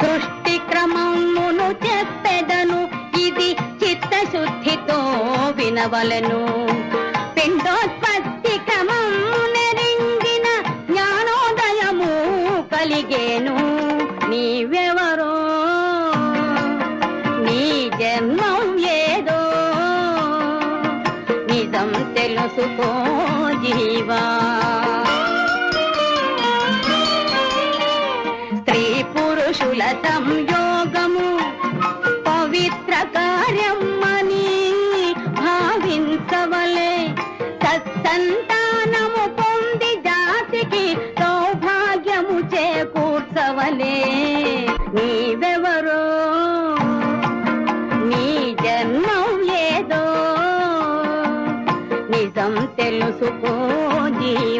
సృష్టి క్రమమును చెప్పెదను. ఇది చిత్తశుద్ధితో వినవలను. పిండోత్పత్తి క్రమమునరింగిన జ్ఞానోదయము కలిగేను. నీవెవరో? నీ జన్మం ఏదో? నిజం తెలుసుకో జీవా. స్త్రీ పురుషుల యోగము పవిత్ర కార్యమని భావించవలే. సత్సంతానము పొంది జాతికి సౌభాగ్యము చేకూర్చవలే. నీవెవరో? నీ జన్మం ఏదో? నిజం తెలుసుకో జీవా